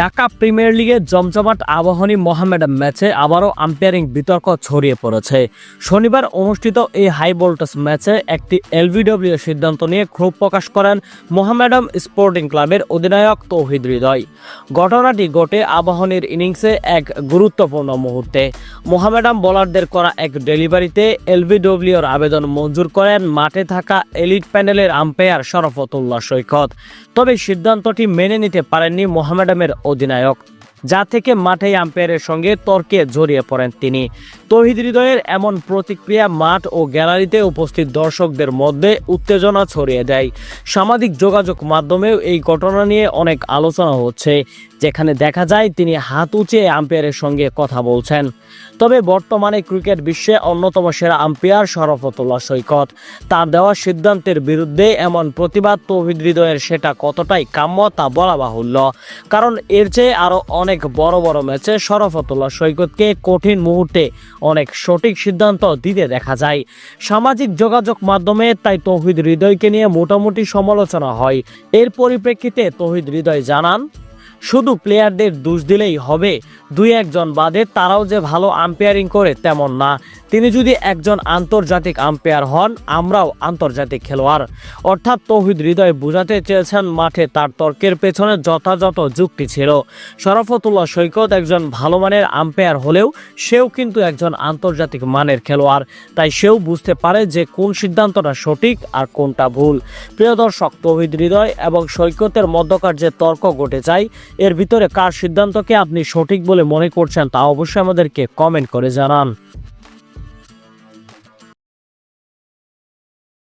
Dhaka premier লিগে জমজমাট আবাহনী মোহামেডান ম্যাচে আবারও আম্পায়ারিং বিতর্ক ছড়িয়ে পড়েছে। শনিবার অনুষ্ঠিত এই হাই ভোল্টেজ ম্যাচে একটি এলবিডব্লিউ সিদ্ধান্ত নিয়ে ক্ষোভ প্রকাশ করেন মোহামেডান স্পোর্টিং ক্লাবের অধিনায়ক তৌহিদ হৃদয়। ঘটনাটি ঘটে আবাহনীর ইনিংসে এক গুরুত্বপূর্ণ মুহূর্তে। মোহামেডান বোলারদের করা এক ডেলিভারিতে এলবিডব্লিউর আবেদন মঞ্জুর করেন মাঠে থাকা এলিট প্যানেলের আম্পায়ার শরফতুল্লাহ সৈকত। তবে সিদ্ধান্তটি মেনে নিতে পারেননি মোহামেডানের অধিনায়ক যা থেকে মাঠে আম্পায়ারের সঙ্গে তর্কে জড়িয়ে পড়েন তিনি। তহিদ হৃদয়ের এমন প্রতিক্রিয়া মাঠ ও গ্যালারিতে উপস্থিত দর্শকদের মধ্যে উত্তেজনা ছড়িয়ে দেয়। সামাজিক যোগাযোগ মাধ্যমেও এই ঘটনা নিয়ে অনেক আলোচনা হচ্ছে, যেখানে দেখা যায় তিনি হাত উঁচিয়ে আম্পায়ারের সঙ্গে কথা বলছেন। তবে বর্তমানে ক্রিকেট বিশ্বে অন্যতম সেরা আম্পায়ার শরফতুল্লাহ সৈকত। তার দেওয়া সিদ্ধান্তের বিরুদ্ধে এমন প্রতিবাদ তৌহিদ হৃদয়ের সেটা কতটাই কাম্য তা বলা বাহুল্য। কারণ এর চেয়ে আরও অনেক বড় বড় ম্যাচে শরফতুল্লাহ সৈকতকে কঠিন মুহূর্তে অনেক সঠিক সিদ্ধান্ত দিতে দেখা যায়। সামাজিক যোগাযোগ মাধ্যমে তাই তৌহিদ হৃদয়কে নিয়ে মোটামুটি সমালোচনা হয়। এর পরিপ্রেক্ষিতে তৌহিদ হৃদয় জানান শুধু প্লেয়ারদের দোষ দিলেই হবে। দুই একজন বাদে তারাও যে ভালো আম্পায়ারিং করে তেমন না। তিনি যদি একজন আন্তর্জাতিক আম্পায়ার হন, আমরাও আন্তর্জাতিক খেলোয়াড়। অর্থাৎ তৌহিদ হৃদয় বোঝাতে চেয়েছেন মাঠে তার তর্কের পেছনে যথাযথ যুক্তি ছিল। শরফতুল্লাহ সৈকত একজন ভালো মানের আম্পায়ার হলেও সেও কিন্তু একজন আন্তর্জাতিক মানের খেলোয়াড়। তাই সেও বুঝতে পারে যে কোন সিদ্ধান্তটা সঠিক আর কোনটা ভুল। প্রিয় দর্শক, তৌহিদ হৃদয় এবং সৈকতের মধ্যকার যে তর্ক ঘটে যায় এর ভিতরে কার সিদ্ধান্তকে আপনি সঠিক বলে মনে করছেন তা অবশ্যই আমাদেরকে কমেন্ট করে জানান।